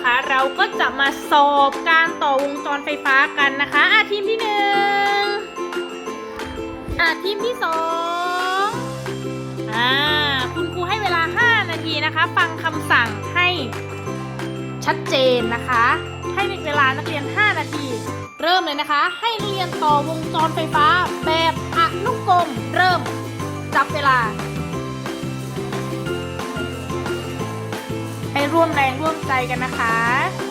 นะคะ เราก็จะมาสอบการต่อวงจรไฟฟ้ากันนะคะอะทีมที่หนึ่งอะทีมที่สองอ่าคุณครูให้เวลา 5 นาทีนะคะ ฟังคำสั่งให้ชัดเจนนะคะ ให้เวลานักเรียน 5 นาที เริ่มเลยนะคะ ให้นักเรียนต่อวงจรไฟฟ้าแบบอนุกรมเริ่มจับเวลา ร่วมแรงร่วมใจกันนะคะ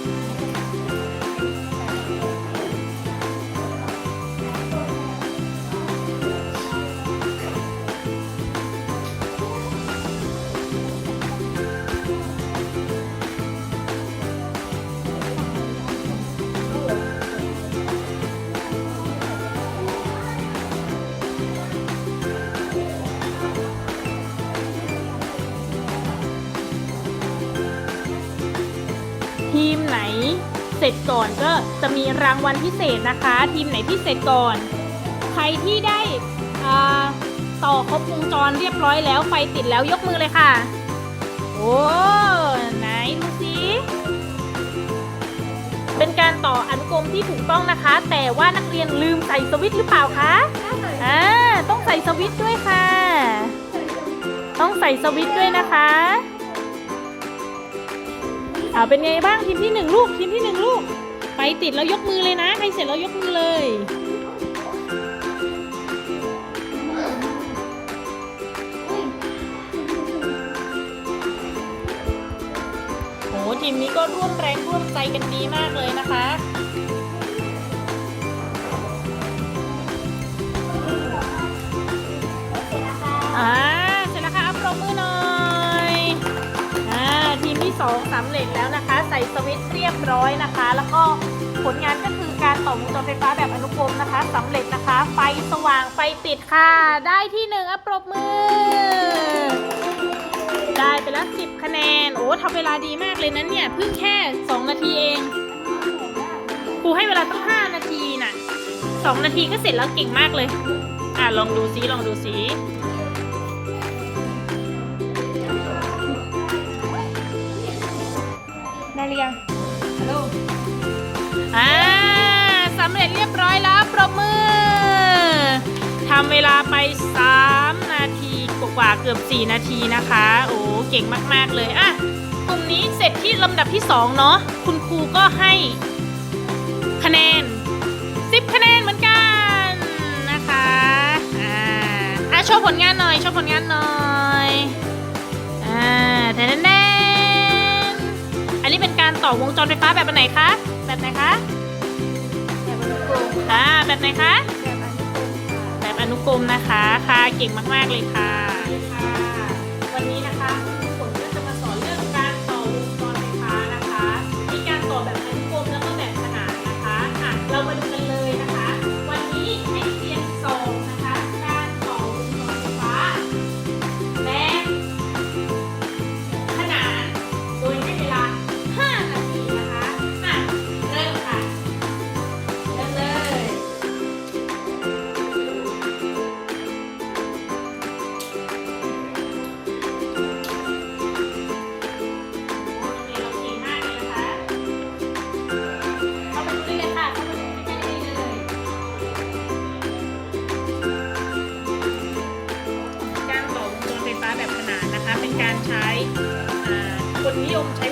ทีมไหนเสร็จก่อนก็จะมีรางวัลพิเศษนะคะ ทีมไหนที่เสร็จก่อน ใครที่ได้อ่าต่อครบวงจรเรียบร้อยแล้วไฟติดแล้วยกมือเลยค่ะ โอ้ไหนดูสิเป็นการต่ออนุกรมที่ถูกต้องนะคะ แต่ว่านักเรียนลืมใส่สวิตช์หรือเปล่าคะอ่าต้องใส่สวิตช์ด้วยค่ะ ต้องใส่สวิตช์ด้วยนะคะ อ่าเป็นไงบ้างทีมที่หนึ่งลูกทีมที่หนึ่งลูก ไปติดแล้วยกมือเลยนะใครเสร็จแล้วยกมือเลยโหทีมนี้ก็ร่วมแรงร่วมใจกันดีมากเลยนะคะ 2สำเร็จแล้วนะคะ ใส่สวิตช์เรียบร้อยนะคะ แล้วก็ผลงานก็คือการต่อวงจรไฟฟ้าแบบอนุกรมนะคะสำเร็จนะคะ ไฟสว่างไฟติดค่ะ ได้ที่หนึ่งอะปรบมือ ได้ไปแล้ว10 คะแนน โอ้ทำเวลาดีมากเลยนั้นเนี่ย เพิ่งแค่ 2 นาทีเองครูให้เวลาตั้ง5นาทีนะ่ะ2นาทีก็เสร็จแล้วเก่งมากเลย อะลองดูซิลองดูซิ ได้หรือยังฮัลโหลอ่าสำเร็จเรียบร้อยแล้วปรบมือทำเวลาไป 3 นาทีกว่าๆเกือบ 4 นาทีนะคะ โอ้เก่งมาก ๆ เลยอะกลุ่มนี้เสร็จที่ลำดับที่ 2 เนาะคุณครูก็ให้คะแนน 10 คะแนนเหมือนกันนะคะอ่าอะโชว์ผลงานหน่อยโชว์ผลงานหน่อยอ่าแทนแนนอันนี้เป็น การต่อวงจรไฟฟ้าแบบไหนคะ แบบไหนคะแบบอนุกรมอ่าแบบไหนคะแบบอนุกรมค่ะแบบอนุกรมนะคะ ค่ะ เก่งมาก ๆ เลยค่ะ ค